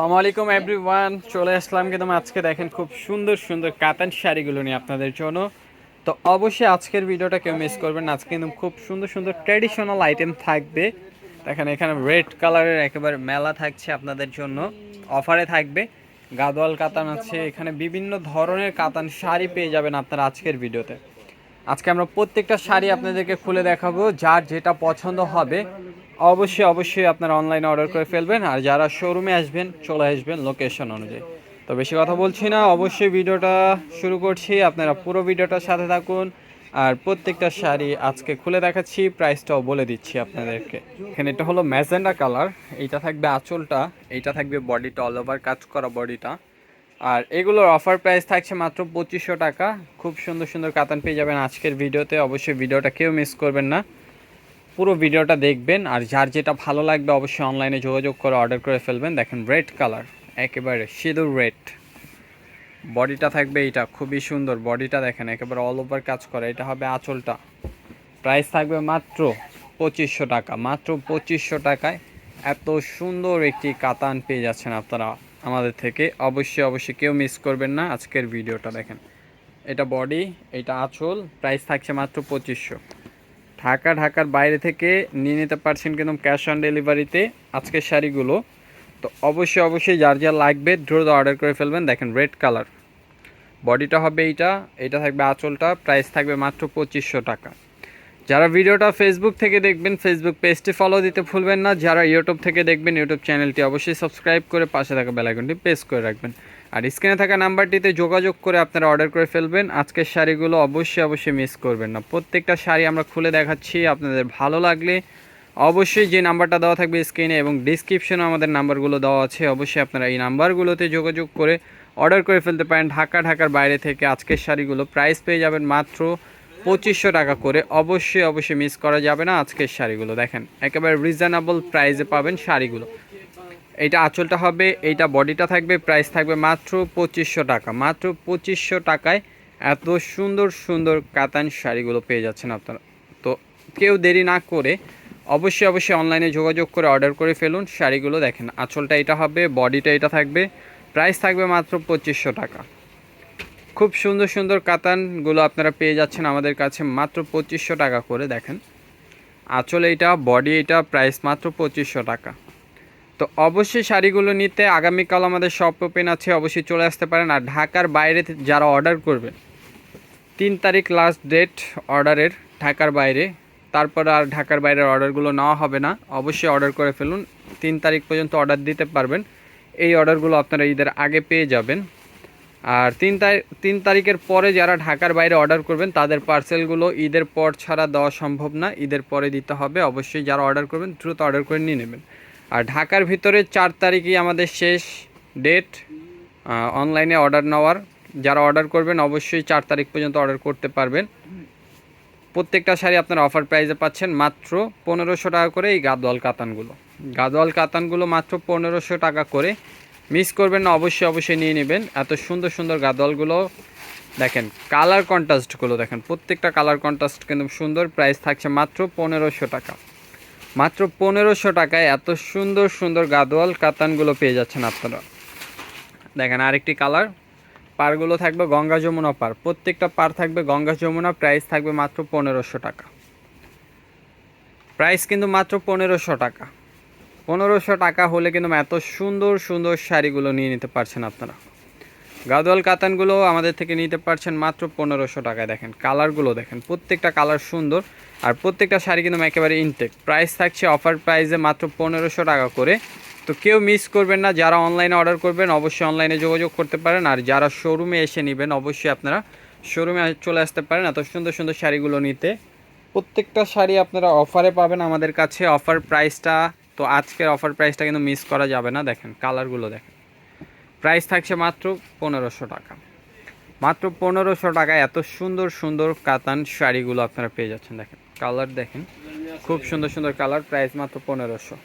আসসালামু আলাইকুম এভরিওয়ান চলে আসলাম কিন্তু আজকে দেখেন খুব সুন্দর সুন্দর কাতান শাড়িগুলো নিয়ে আপনাদের জন্য। তো অবশ্যই আজকের ভিডিওটা কেউ মিস করবেন আজকে কিন্তু খুব সুন্দর সুন্দর ট্র্যাডিশনাল আইটেম থাকবে। দেখেন এখানে রেড কালারের একেবারে মেলা থাকছে আপনাদের জন্য। অফারে থাকবে। গাদোয়াল কাতান আছে। এখানে বিভিন্ন ধরনের কাতান শাড়ি পেয়ে যাবেন আপনারা আজকের ভিডিওতে। আজকে আমরা প্রত্যেকটা শাড়ি আপনাদেরকে খুলে দেখাবো। যার যেটা পছন্দ হবে। অবশ্যই অবশ্যই আপনারা অনলাইনে অর্ডার করে ফেলবেন। আর যারা শোরুমে আসবেন, চলে আসবেন লোকেশন অনুযায়ী। তো বেশি কথা বলছি না, অবশ্যই ভিডিওটা শুরু করছি। আপনারা পুরো ভিডিওটার সাথে থাকুন। আর প্রত্যেকটা শাড়ি আজকে খুলে দেখাচ্ছি প্রাইসটাও বলে দিচ্ছি আপনাদেরকে। এখানে এটা হলো ম্যাজেন্ডা কালার। এইটা থাকবে আঁচলটা, এইটা থাকবে বডিটা অল ওভার কাজ করা বডিটা। আর এগুলোর অফার প্রাইস থাকছে মাত্র পঁচিশশো টাকা। খুব সুন্দর সুন্দর কাতান পেয়ে যাবেন আজকের ভিডিওতে। অবশ্যই ভিডিওটা কেউ মিস করবেন না। পুরো ভিডিওটা দেখবেন, আর যার যেটা ভালো লাগবে অবশ্যই অনলাইনে যোগাযোগ করে অর্ডার করে ফেলবেন। দেখেন রেড কালার একেবারে সিঁদুর রেড বডিটা থাকবে এইটা, খুবই সুন্দর বডিটা দেখেন, একেবারে অল ওভার কাজ করে। এটা হবে আঁচলটা। প্রাইস থাকবে মাত্র পঁচিশশো টাকা, মাত্র পঁচিশশো টাকায় এত সুন্দর একটি কাতান পেয়ে যাচ্ছেন আপনারা আমাদের থেকে। অবশ্যই অবশ্যই কেউ মিস করবেন না আজকের ভিডিওটা দেখেন। এটা বডি এটা আঁচল প্রাইস থাকছে মাত্র পঁচিশশো। ঢাকা, ঢাকার বাইরে থেকে নিয়ে নিতে পারছেন কিন্তু ক্যাশ অন ডেলিভারিতে আজকের শাড়িগুলো। তো অবশ্যই অবশ্যই যার যা লাগবে দ্রুত অর্ডার করে ফেলবেন। দেখেন রেড কালার বডিটা হবে এইটা এটা থাকবে আঁচলটা প্রাইস থাকবে মাত্র পঁচিশশো টাকা। যারা ভিডিওটা ফেসবুক থেকে দেখবেন ফেসবুক পেজটি ফলো দিতে ভুলবেন না। যারা ইউটিউব থেকে দেখবেন ইউটিউব চ্যানেলটি অবশ্যই সাবস্ক্রাইব করে পাশে থাকা বেলাইকনটি প্রেস করে রাখবেন। আর স্ক্রিনে থাকা নাম্বারটিতে যোগাযোগ করে আপনারা অর্ডার করে ফেলবেন। আজকের শাড়িগুলো অবশ্যই অবশ্যই মিস করবেন না। প্রত্যেকটা শাড়ি আমরা খুলে দেখাচ্ছি, আপনাদের ভালো লাগলে অবশ্যই যে নাম্বারটা দেওয়া থাকবে স্ক্রিনে এবং ডিসক্রিপশনে আমাদের নাম্বারগুলো দেওয়া আছে, অবশ্যই আপনারা এই নাম্বারগুলোতে যোগাযোগ করে অর্ডার করে ফেলতে পারেন। ঢাকা, ঢাকার বাইরে থেকে আজকের শাড়িগুলো প্রাইস পেয়ে যাবেন মাত্র পঁচিশশো টাকা করে। অবশ্যই অবশ্যই মিস করা যাবে না আজকের শাড়িগুলো। দেখেন, একেবারে রিজনেবল প্রাইসে পাবেন শাড়িগুলো। এইটা আঁচলটা হবে, এইটা বডিটা থাকবে প্রাইস থাকবে মাত্র পঁচিশশো টাকা। মাত্র পঁচিশশো টাকায় এত সুন্দর সুন্দর কাতান শাড়িগুলো পেয়ে যাচ্ছেন আপনারা। তো কেউ দেরি না করে অবশ্যই অবশ্যই অনলাইনে যোগাযোগ করে অর্ডার করে ফেলুন শাড়িগুলো। দেখেন, আঁচলটা এটা হবে বডিটা এটা থাকবে প্রাইস থাকবে মাত্র পঁচিশশো টাকা। খুব সুন্দর সুন্দর কাতানগুলো আপনারা পেয়ে যাচ্ছেন আমাদের কাছে মাত্র পঁচিশশো টাকা করে। দেখেন, আঁচল এইটা বডি এটা প্রাইস মাত্র পঁচিশশো টাকা। তো অবশ্যই শাড়িগুলো নিতে আগামীকাল আমাদের শপ ওপেন আছে, অবশ্যই চলে আসতে পারেন। আর ঢাকার বাইরে যারা অর্ডার করবে তিন তারিখ লাস্ট ডেট অর্ডারের ঢাকার বাইরে। তারপর আর ঢাকার বাইরের অর্ডারগুলো নেওয়া হবে না। অবশ্যই অর্ডার করে ফেলুন। তিন তারিখ পর্যন্ত অর্ডার দিতে পারবেন। এই অর্ডারগুলো আপনারা ঈদের আগে পেয়ে যাবেন। আর তিন তারিখ তিন তারিখের পরে যারা ঢাকার বাইরে অর্ডার করবেন, তাদের পার্সেলগুলো ঈদের পর ছাড়া দেওয়া সম্ভব না। ঈদের পরে দিতে হবে। অবশ্যই যারা অর্ডার করবেন, দ্রুত অর্ডার করে নিয়ে নেবেন। আর ঢাকার ভিতরে চার তারিখই আমাদের শেষ ডেট অনলাইনে অর্ডার নেওয়ার। যারা অর্ডার করবেন, অবশ্যই চার তারিখ পর্যন্ত অর্ডার করতে পারবেন। প্রত্যেকটা শাড়ি আপনারা অফার প্রাইসে পাচ্ছেন মাত্র পনেরোশো টাকা করে এই গাদোয়াল কাতানগুলো। গাদোয়াল কাতানগুলো মাত্র পনেরোশো টাকা করে। মিস করবেন না, অবশ্যই অবশ্যই নিয়ে নেবেন। এত সুন্দর সুন্দর গাদোয়ালগুলো, দেখেন কালার কন্ট্রাস্টগুলো দেখেন, প্রত্যেকটা কালার কন্ট্রাস্ট কিন্তু সুন্দর প্রাইস থাকছে মাত্র পনেরোশো টাকা। মাত্র পনেরোশো টাকায় এত সুন্দর সুন্দর গাদোয়াল কাতানগুলো পেয়ে যাচ্ছেন আপনারা। দেখেন আরেকটি কালার পারগুলো থাকবে গঙ্গা যমুনা পার প্রত্যেকটা পার থাকবে গঙ্গা যমুনা প্রাইস থাকবে মাত্র পনেরোশো টাকা। প্রাইস কিন্তু মাত্র পনেরোশো টাকা। পনেরোশো টাকা হলে কিন্তু এত সুন্দর সুন্দর শাড়িগুলো নিয়ে নিতে পারছেন আপনারা। গাদোয়াল কাতানগুলো আমাদের থেকে নিতে পারছেন মাত্র পনেরোশো টাকায়। দেখেন কালারগুলো দেখেন, প্রত্যেকটা কালার সুন্দর। আর প্রত্যেকটা শাড়ি কিন্তু একেবারে ইনটেক প্রাইস থাকছে অফার প্রাইসে মাত্র পনেরোশো টাকা করে। তো কেউ মিস করবেন না, যারা অনলাইনে অর্ডার করবেন অবশ্যই অনলাইনে যোগাযোগ করতে পারেন। আর যারা শোরুমে এসে নেবেন, অবশ্যই আপনারা শোরুমে চলে আসতে পারেন। এত সুন্দর সুন্দর শাড়িগুলো নিতে। প্রত্যেকটা শাড়ি আপনারা অফারে পাবেন আমাদের কাছে। অফার প্রাইসটা তো আজকের অফার প্রাইসটা কিন্তু মিস করা যাবে না। দেখেন কালারগুলো দেখেন। প্রাইস থাকছে মাত্র পনেরোশো টাকা। মাত্র পনেরোশো টাকায় এত সুন্দর সুন্দর কাতান শাড়িগুলো আপনারা পেয়ে যাচ্ছেন, দেখেন। কালার দেখেন। খুব সুন্দর সুন্দর কালার, প্রাইস মাত্র পনেরোশো।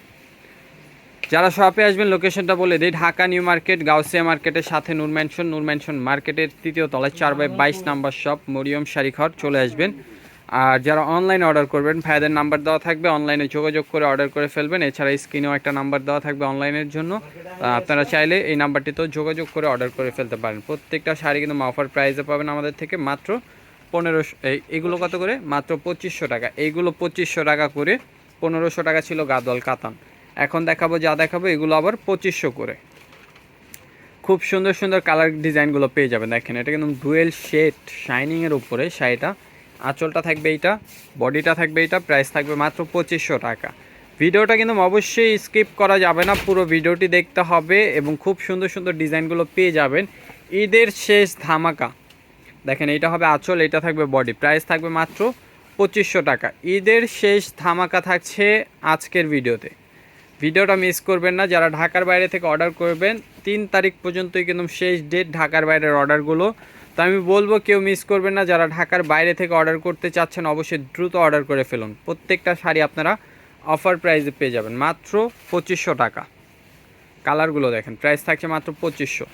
যারা শপে আসবেন লোকেশনটা বলে দিই। ঢাকা নিউ মার্কেট, গাউসিয়া মার্কেটের সাথে নূর ম্যানশন নূর ম্যানশন মার্কেটের তৃতীয় তলায় চার বাই বাইশ নাম্বার শপ মরিয়ম শাড়িঘর, চলে আসবেন। আর যারা অনলাইনে অর্ডার করবেন ভাইয়াদের নাম্বার দেওয়া থাকবে। অনলাইনে যোগাযোগ করে অর্ডার করে ফেলবেন। এছাড়া স্ক্রিনেও একটা নাম্বার দেওয়া থাকবে অনলাইনের জন্য। আপনারা চাইলে এই নাম্বারটিতেও যোগাযোগ করে অর্ডার করে ফেলতে পারেন। প্রত্যেকটা শাড়ি কিন্তু অফার প্রাইসে পাবেন আমাদের থেকে। মাত্র পনেরোশো এইগুলো কত করে? মাত্র পঁচিশশো টাকা। এইগুলো পঁচিশশো টাকা করে পনেরোশো টাকা ছিল গাদোয়াল কাতান। এখন দেখাবো, যা দেখাবো, এগুলো আবার পঁচিশশো করে। খুব সুন্দর সুন্দর কালার ডিজাইনগুলো পেয়ে যাবেন। দেখেন, এটা কিন্তু ডুয়েল শেড, শাইনিংয়ের উপরে শাড়িটা। আঁচলটা থাকবে এইটা, বডিটা থাকবে এইটা, প্রাইস থাকবে মাত্র পঁচিশশো টাকা। ভিডিওটা কিন্তু অবশ্যই স্কিপ করা যাবে না, পুরো ভিডিওটি দেখতে হবে এবং খুব সুন্দর সুন্দর ডিজাইনগুলো পেয়ে যাবেন। ঈদের শেষ ধামাকা। দেখেন, এইটা হবে আঁচল এটা থাকবে বডি। প্রাইস থাকবে মাত্র পঁচিশশো টাকা। ঈদের শেষ ধামাকা থাকছে আজকের ভিডিওতে। ভিডিওটা মিস করবেন না, যারা ঢাকার বাইরে থেকে অর্ডার করবেন, তিন তারিখ পর্যন্তই কিন্তু শেষ ডেট ঢাকার বাইরের অর্ডারগুলো। তো আমি বলব, কেউ মিস করবেন না, যারা ঢাকার বাইরে থেকে অর্ডার করতে চাচ্ছেন, অবশ্যই দ্রুত অর্ডার করে ফেলুন। প্রত্যেকটা শাড়ি আপনারা অফার প্রাইসে পেয়ে যাবেন। মাত্র পঁচিশশো টাকা। কালারগুলো দেখেন, প্রাইস থাকছে মাত্র পঁচিশশো।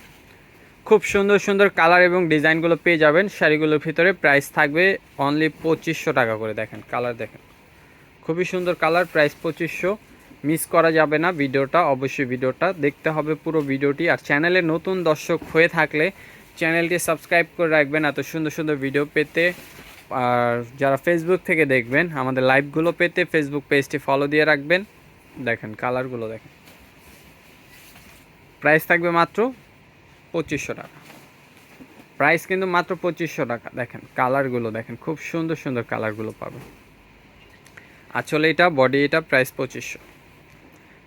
খুব সুন্দর সুন্দর কালার এবং ডিজাইনগুলো পেয়ে যাবেন। শাড়িগুলোর ভিতরে প্রাইস থাকবে অনলি পঁচিশশো টাকা করে দেখেন, কালার দেখেন। খুবই সুন্দর কালার, প্রাইস পঁচিশশো। মিস করা যাবে না ভিডিওটা, অবশ্যই ভিডিওটা দেখতে হবে পুরো ভিডিওটি। আর চ্যানেলে নতুন দর্শক হয়ে থাকলে চ্যানেলটি সাবস্ক্রাইব করে রাখবেন এত সুন্দর সুন্দর ভিডিও পেতে। আর যারা ফেসবুক থেকে দেখবেন, আমাদের লাইভগুলো পেতে ফেসবুক পেজটি ফলো দিয়ে রাখবেন। দেখেন কালারগুলো দেখেন। প্রাইস থাকবে মাত্র পঁচিশশো টাকা। প্রাইস কিন্তু মাত্র পঁচিশশো টাকা। দেখেন কালারগুলো দেখেন, খুব সুন্দর সুন্দর কালারগুলো পাবেন। আসলে এটা বডি এটা প্রাইস পঁচিশশো।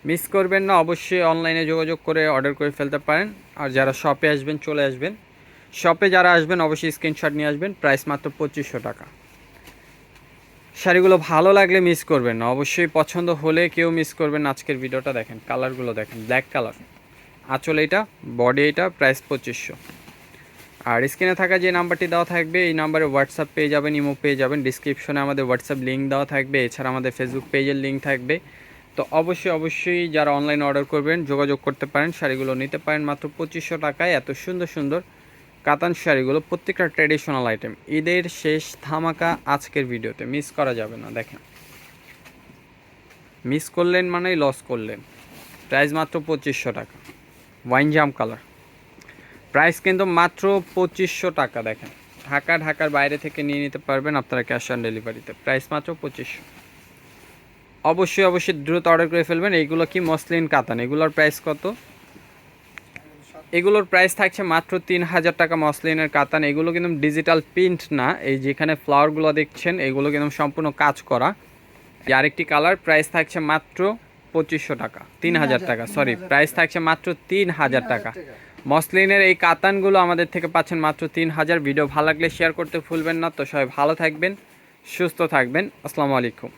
মিস করবেন না, অবশ্যই অনলাইনে যোগাযোগ করে অর্ডার করে ফেলতে পারেন। আর যারা শপে আসবেন, চলে আসবেন। শপে যারা আসবেন, অবশ্যই স্ক্রিনশট নিয়ে আসবেন। প্রাইস মাত্র পঁচিশশো টাকা। শাড়িগুলো ভালো লাগলে মিস করবেন না। অবশ্যই পছন্দ হলে কেউ মিস করবেন আজকের ভিডিওটা দেখেন কালারগুলো দেখেন ব্ল্যাক কালার আঁচল এইটা বডি এইটা প্রাইস পঁচিশশো। আর স্ক্রিনে থাকা যে নাম্বারটি দেওয়া থাকবে, এই নাম্বারে হোয়াটসঅ্যাপ পেয়ে যাবেন ইমো পেয়ে যাবেন। ডিসক্রিপশনে আমাদের হোয়াটসঅ্যাপ লিঙ্ক দেওয়া থাকবে, এছাড়া আমাদের ফেসবুক পেজের লিঙ্ক থাকবে। তো অবশ্যই অবশ্যই যারা অনলাইন অর্ডার করবেন, যোগাযোগ করতে পারেন, শাড়িগুলো নিতে পারেন মাত্র পঁচিশশো টাকায়। এত সুন্দর সুন্দর কাতান শাড়িগুলো, প্রত্যেকটা ট্র্যাডিশনাল আইটেম ঈদের শেষ ধামাকা আজকের ভিডিওতে মিস করা যাবে না, দেখেন। মিস করলেন মানেই লস করলেন। প্রাইস মাত্র পঁচিশশো টাকা। ওয়াইন জাম কালার। প্রাইস কিন্তু মাত্র পঁচিশশো টাকা, দেখেন। ঢাকা, ঢাকার বাইরে থেকে নিয়ে নিতে পারবেন আপনারা ক্যাশ অন ডেলিভারিতে। প্রাইস মাত্র পঁচিশশো। অবশ্যই অবশ্যই দ্রুত অর্ডার করে ফেলবেন। এইগুলো কি মসলিন কাতান? এগুলোর প্রাইস কত? এগুলোর প্রাইস থাকছে মাত্র তিন হাজার টাকা মসলিনের কাতান। এগুলো কিন্তু ডিজিটাল প্রিন্ট না। এই যেখানে ফ্লাওয়ারগুলো দেখছেন, এগুলো কিন্তু সম্পূর্ণ কাজ করা। আরেকটি কালার প্রাইস থাকছে মাত্র পঁচিশশো টাকা তিন হাজার টাকা সরি প্রাইস থাকছে মাত্র তিন হাজার টাকা। মসলিনের এই কাতানগুলো আমাদের থেকে পাচ্ছেন মাত্র তিন হাজার। ভিডিও ভালো লাগলে শেয়ার করতে ভুলবেন না। তো সবাই ভালো থাকবেন সুস্থ থাকবেন। আসসালামু আলাইকুম।